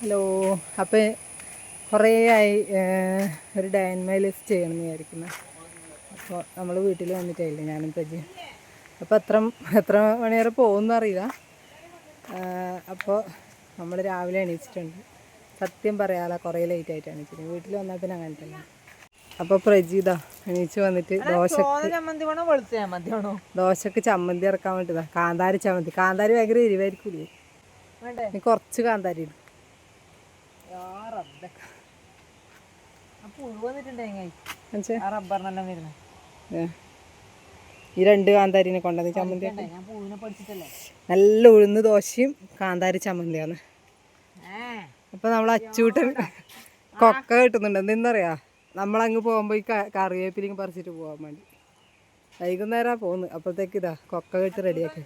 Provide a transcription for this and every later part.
Hello. അപ്പോൾ കുറേ ആയി ഒരു ഡയൻമൈ ലിസ്റ്റ് ചെയ്യണമെന്ന് വിചാരിക്കുന്നത് അപ്പോൾ നമ്മൾ വീട്ടിൽ വന്നിട്ടില്ല ഞാനും പ്രജി അപ്പോൾ എത്ര എത്ര മണിവരെ പോകുമെന്ന് അറിയില്ല. അപ്പോൾ നമ്മൾ രാവിലെ എണീച്ചിട്ടുണ്ട്. സത്യം പറയാല കുറേ ലേറ്റ് ആയിട്ട് എണീച്ചിട്ട് വീട്ടിൽ വന്നാൽ പിന്നെ അങ്ങനെ തന്നെ. അപ്പോൾ പ്രജീതാ എണീച്ച് വന്നിട്ട് ദോശക്ക് ദോശക്ക് ചമ്മന്തി ഇറക്കാൻ വേണ്ടിയതാ. കാന്താരി ചമ്മന്തി. കാന്താരി ഭയങ്കര എരിവായിരിക്കൂലേ? കുറച്ച് കാന്താരി ഇടും ആ റബ്ബെ ആ പുഴു വന്നിട്ടുണ്ടെങ്കിൽ മനസ്സിലായോ? ആ റബ്ബറിനെല്ലാം വരുന്നത് ഏ. ഈ രണ്ട് കാന്താരിനെ കൊണ്ടത് ചമ്മന്തി നല്ല ഉഴുന്ന് ദോശയും കാന്താരി ചമ്മന്തിയാണ്. അപ്പൊ നമ്മൾ അച്ചൂട്ടൻ കൊക്ക കിട്ടുന്നുണ്ട്. എന്തെന്നറിയാ? നമ്മളങ്ങ് പോകുമ്പോൾ ഈ കറിവേപ്പിലും കറിവേപ്പിലേക്ക് പറിച്ചിട്ട് പോകാൻ വേണ്ടി. വൈകുന്നേരാ പോന്ന് അപ്പോഴത്തേക്ക് ഇതാ കൊക്ക കെട്ട് റെഡിയാക്കി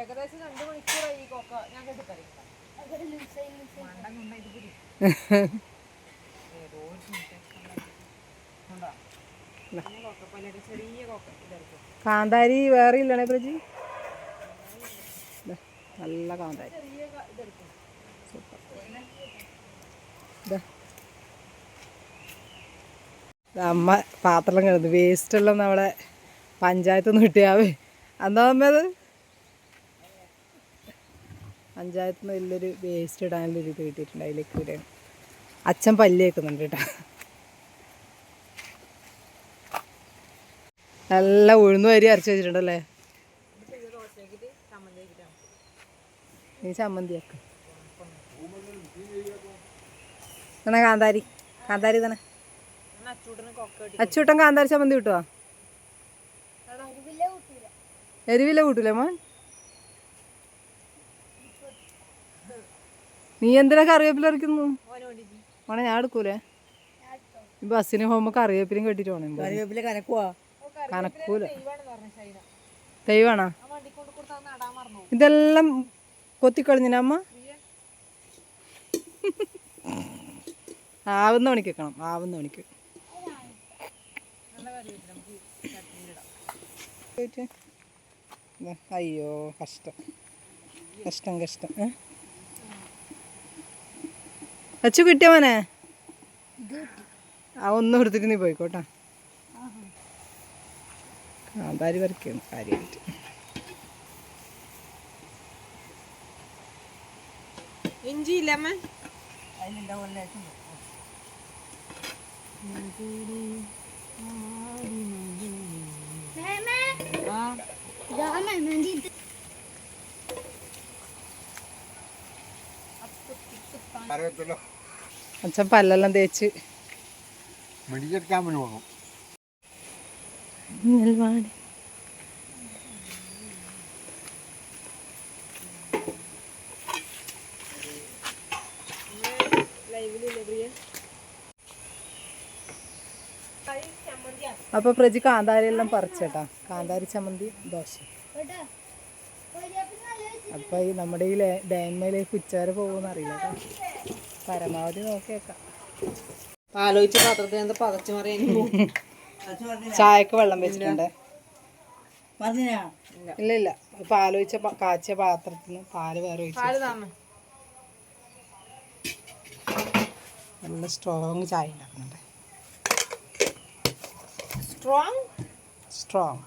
ഏകദേശം രണ്ട് മണിക്കൂറായി ഈ കൊക്ക. ഞാൻ ഇതെടുക്കും കാന്താരി വേറെ ഇല്ലണേ പ്രജി. നല്ല കാന്താരി. അമ്മ പാത്രം കിടന്നു വേസ്റ്റ് എല്ലാം നമ്മളെ പഞ്ചായത്ത് നിന്ന് കിട്ടിയാവേ എന്താ അമ്മ അത്? പഞ്ചായത്ത് നിന്ന് വലിയൊരു വേസ്റ്റ് ഇടാനൊരു ഇത് കിട്ടിയിട്ടുണ്ട്. അതിലേക്ക് ഇവിടെ അച്ഛൻ പല്ല് കേൾക്കുന്നുണ്ട് കേട്ടോ. നല്ല ഉഴുന്ന് വരി അരച്ച് വെച്ചിട്ടുണ്ടല്ലേ? നീ ചമ്മന്തി ആക്ക. തന്നെ കാന്താരി? കാന്താരി തന്നെ അച്ചൂട്ടൻ കാന്താരി ചമ്മന്തി കിട്ടുവാ? എരിവില്ല കൂട്ടൂലേ മോൻ. നീ എന്തിനാ കറിവേപ്പില ഇറക്കുന്നു മോനെ ഞാൻ എടുക്കൂലേ? ഈ ബസ്സിന് പോകുമ്പോ കറിവേപ്പിലും കെട്ടിട്ട് പോണേ കറിവേപ്പില കനക്കുവാ? കനക്കൂല. മറന്നു? ഇതെല്ലാം കൊത്തിക്കളഞ്ഞിന അമ്മ? ആവുന്ന മണിക്ക് വെക്കണം ആവുന്ന മണിക്ക് അയ്യോ കഷ്ടം. കഷ്ടം കഷ്ടം. ഏ? അച്ചു കിട്ടിയ മോനെ? ആ ഒന്നും എടുത്തിട്ട് നീ പോയിക്കോട്ടാ. കാന്താരി വരയ്ക്കുന്നു കാര്യമായിട്ട് ഇഞ്ചി ഇല്ല അമ്മ? ആ അച്ഛൻ പല്ലെല്ലാം തേച്ച്. മെഡിക്കൽ ക്യാമ്പിന് പോകണം അപ്പൊ പ്രജി കാന്താരി എല്ലാം പറിച്ചേട്ടാ. കാന്താരി ചമ്മന്തി ദോശ. അപ്പൊ ഈ നമ്മുടെ ഈ ഡാമിലേക്ക് ഉച്ചവരെ പോകുമെന്ന് അറിയില്ല കേട്ടോ. പരമാവധി നോക്കിയേക്കാം ആലോചിച്ച് പാത്രത്തിൽ പതച്ചു മറിയാൻ ചായക്ക് വെള്ളം വെച്ചിട്ടുണ്ട്. ഇല്ല. ഇല്ല ഇപ്പൊ ആലോചിച്ച കാച്ച കാച്ചിയ പാത്രത്തിൽ നിന്ന് പാൽ വേറെ നല്ല സ്ട്രോങ് ചായ ഉണ്ടാക്കുന്നുണ്ട്. സ്ട്രോങ് സ്ട്രോങ്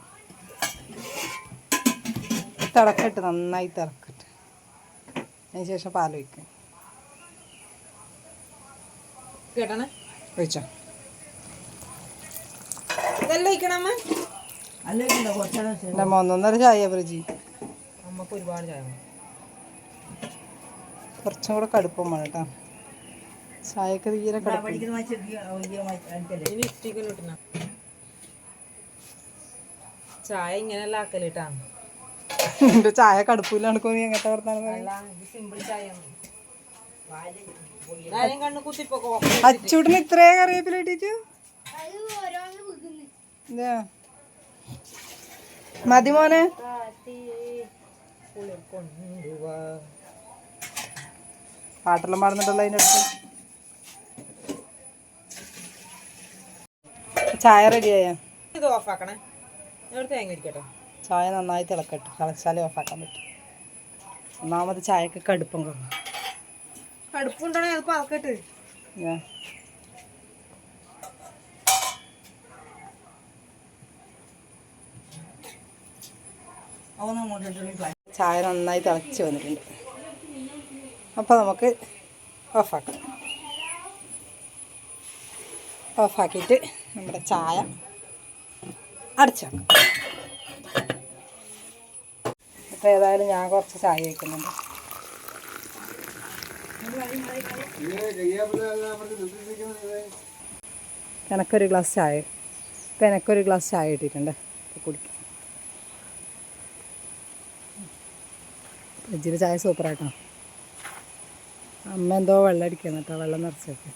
തിളക്കട്ട് നന്നായി തിളക്കട്ട്. അതിന് ശേഷം പാൽ വയ്ക്കും ഒന്നൊന്നര ഒഴിച്ചോ? ഇതെല്ലാം ഒഴിക്കണമ്മ എന്റെ മൂന്നൊന്നര ചായ ബ്രിജി നമുക്ക് ഒരുപാട് ചായ വേണം. കുറച്ചും കൂടെ കടുപ്പം വേണം കേട്ടോ. ചായക്ക് തീരെ ചായ ഇങ്ങനെയല്ല ആക്കലിട്ടാ എന്റെ ചായ കടുപ്പില്ല നടക്കും നീ എങ്ങനത്തെ വർത്താനം അച്ചൂട്ടിന് ഇത്രേ കറിവേപ്പില ഇട്ടിട്ട്. മതി മോനെ. പാട്ടെല്ലാം പാടുന്നുണ്ടല്ലോ അതിന്റെ അടുത്ത്. ചായ റെഡിയായോ ഇത് ഓഫാക്കണേ തേങ്ങ ഇരിക്കട്ടെ ചായ നന്നായി തിളക്കട്ടെ. തിളച്ചാലേ ഓഫാക്കാൻ പറ്റും. ഒന്നാമത് ചായക്ക് കടുപ്പം കാണും കടുപ്പുണ്ടോ പതക്കട്ട്. ഞാൻ ചായ നന്നായി തിളച്ച് വന്നിട്ടുണ്ട്. അപ്പോൾ നമുക്ക് ഓഫാക്കാം. ഓഫാക്കിയിട്ട് നമ്മുടെ ചായ അടച്ചു വെക്കാം. അപ്പോൾ ഏതായാലും ഞാൻ കുറച്ച് ചായ വയ്ക്കുന്നുണ്ട് എനക്കൊരു ഗ്ലാസ് ചായ ഇപ്പം എനക്കൊരു ഗ്ലാസ് ചായ കിട്ടിയിട്ടുണ്ട്. അപ്പോൾ കുടിക്കും. ഫ്രിഡ്ജിൽ ചായ സൂപ്പറായിട്ടോ അമ്മ എന്തോ വെള്ളം അടിക്കുന്നു കേട്ടോ വെള്ളം നിറച്ചൊക്കെ.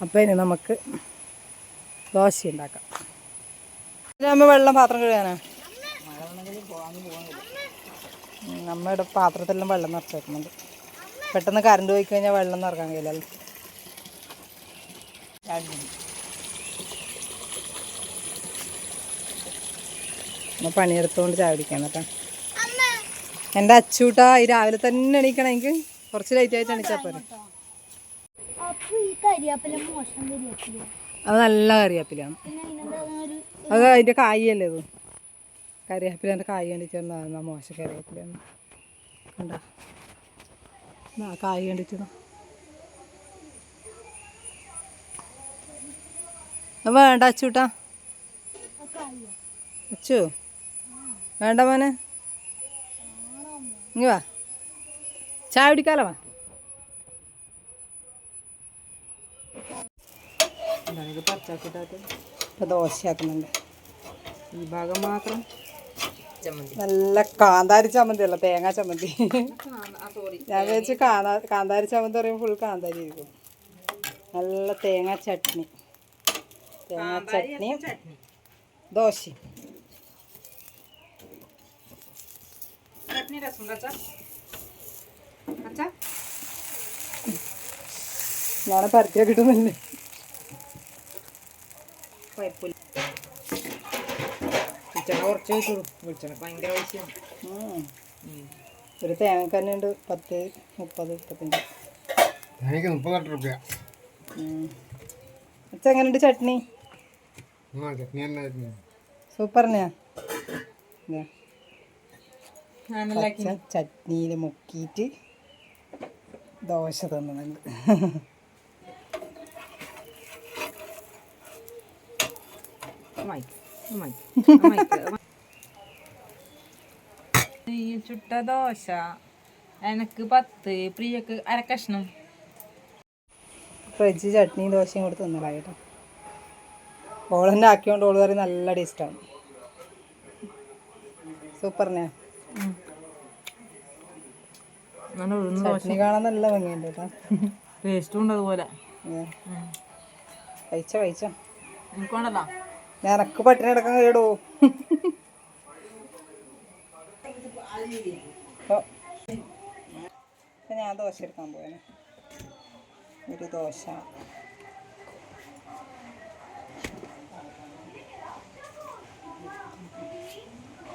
അപ്പോൾ ഇനി നമുക്ക് ദോശ ഉണ്ടാക്കാം അമ്മ വെള്ളം പാത്രം കഴുകാനാ? ഉം, അമ്മയുടെ പാത്രത്തിലെല്ലാം വെള്ളം നിറച്ച് വെക്കുന്നുണ്ട്. പെട്ടെന്ന് കറണ്ട് പോയി കഴിഞ്ഞാൽ വെള്ളം നിറക്കാൻ കഴിയില്ലല്ലോ നമ്മൾ പണിയെടുത്തുകൊണ്ട് ചായ കുടിക്കാൻ കേട്ടോ എന്റെ അച്ചൂട്ടാ ഈ രാവിലെ തന്നെ എണീക്കണം എനിക്ക്. കുറച്ച് ലൈറ്റ് ആയിട്ട് എണീച്ചാൽ പോരെ. അപ്പൊ ഈ അത് നല്ല കറിവേപ്പിലാണ് അത് അതിന്റെ കായല്ലേ ഇത്? കറിവേപ്പിലേന്റെ കായ കണ്ടിട്ട് എന്നാ മോശ കറിവേപ്പിലാണ് കണ്ട? ആ കായ് കണ്ടിട്ട് വേണ്ട അച്ചൂട്ടാ. അച്ചു വേണ്ട മോനെ. ഇങ്ങ വാ. ചായ കുടിക്കാലോ വാ. ഇത് പച്ചാക്കിട്ടാട്ട് ഇപ്പം ദോശയാക്കുന്നുണ്ട്. ഈ ഭാഗം മാത്രം? ചമ്മന്തി. നല്ല കാന്താരി ചമ്മന്തി അല്ല തേങ്ങാ ചമ്മന്തി. സോറി ഞാൻ വിചാരിച്ച് കാന്താ കാന്താരി ചമ്മന്തി പറയുമ്പോൾ ഫുൾ കാന്താരി ആയിരിക്കും. നല്ല തേങ്ങാ ചട്നി. തേങ്ങാ ചട്നി. ദോശയും അച്ഛാ? അച്ഛാ? നാളെ പരത്തിയാ കിട്ടുന്നില്ലേ? കുഴപ്പമില്ല. വെളിച്ചെണ്ണ കുറച്ച് വെച്ചോളൂ വെളിച്ചെണ്ണ ഭയങ്കര ആവശ്യമാണ്. ഒരു തേങ്ങക്കന്നെ ഉണ്ട് പത്ത് മുപ്പത് മുപ്പത്തഞ്ച്. എനിക്ക് മുപ്പത്തെട്ട് റുപ്യ. ഉം. അച്ഛൻ എങ്ങനെയുണ്ട് ചട്നി? തന്നെ സൂപ്പറിനെയാ ചട്നിയിൽ മുക്കിയിട്ട് ദോശ തന്നുന്നുണ്ട് ചുട്ട ദോശ. എനക്ക് പത്ത് പ്രിയക്ക് അര കഷ്ണം. ഫ്രിഡ്ജ് ചട്നിയും ദോശയും കൂടെ തിന്നലാ കേട്ടോ. ഓളെന്നെ ആക്കിയോണ്ട് ഓൾ കറി നല്ല ടേസ്റ്റാണ് സൂപ്പറിനെ ചട്നി കാണാൻ നല്ല ഭംഗിയുണ്ട് കേട്ടോ. ടേസ്റ്റും ഉണ്ട് അതുപോലെ. കഴിച്ചോ കഴിച്ചോ. എനിക്ക് പട്ടിണി കിടക്കാൻ കഴിയടോ? ഞാൻ ദോശ എടുക്കാൻ പോയാണ് ഒരു ദോശ.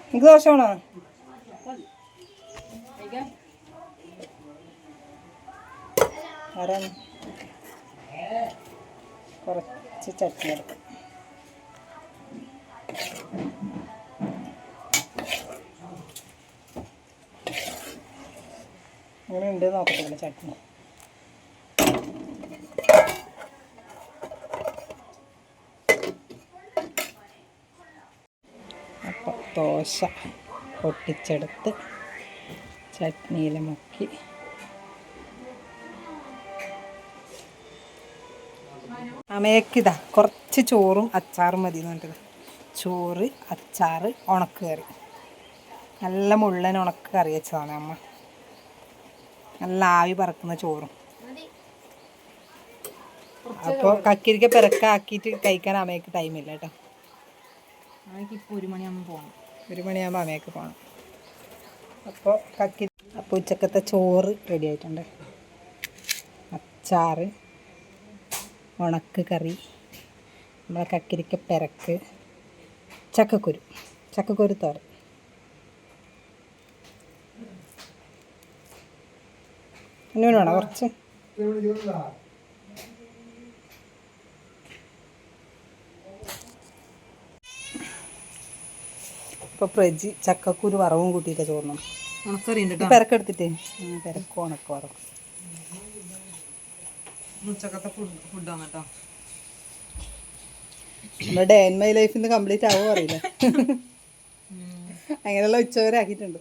എനിക്ക് ദോശ വേണോ? കുറച്ച് ചട്ടി എടുക്കാം. അങ്ങനെ ഉണ്ട് നോക്കത്തില്ല ചട്നി. അപ്പം ദോശ പൊട്ടിച്ചെടുത്ത് ചട്നിയിൽ മുക്കി. അമയക്കിതാ കുറച്ച് ചോറും അച്ചാറും മതി എന്ന് പറഞ്ഞിട്ട്. ചോറ് അച്ചാർ ഉണക്ക് കറി നല്ല മുള്ളൻ ഉണക്ക് കറി വെച്ചതാണ് അമ്മ. നല്ല ആവി പറക്കുന്ന ചോറും. അപ്പോൾ കക്കിരിക്ക പിറക്കാക്കിയിട്ട് കഴിക്കാൻ അമ്മയ്ക്ക് ടൈമില്ല കേട്ടോ. ഇപ്പോൾ ഒരു മണിയാകുമ്പോൾ പോകണം ഒരു മണിയാകുമ്പോൾ അമ്മയ്ക്ക് പോകണം അപ്പോൾ കക്കി അപ്പോൾ ഉച്ചക്കത്തെ ചോറ് റെഡി ആയിട്ടുണ്ട്. അച്ചാറ് ഉണക്ക് കറി നമ്മളെ കക്കിരിക്ക പിറക്ക് ചക്കക്കുരു. ചക്കക്കുരു തോരൻ. എന്നോട് കുറച്ച്. ഇപ്പൊ പ്രജി ചക്കക്കുരു വറവും കൂട്ടിയിട്ട് ചോർന്നു പെരക്കെടുത്തിട്ടേ? പെരക്കോണക്കോറം ഉച്ചക്കത്തെ ഫുഡ് ഫുഡാണ് കേട്ടോ നമ്മുടെ ഡേ ആൻഡ് മൈ ലൈഫിന്ന് കംപ്ലീറ്റ് ആവുമോ അറിയില്ല. അങ്ങനെയുള്ള ഉച്ചവരെ ആക്കിയിട്ടുണ്ട്.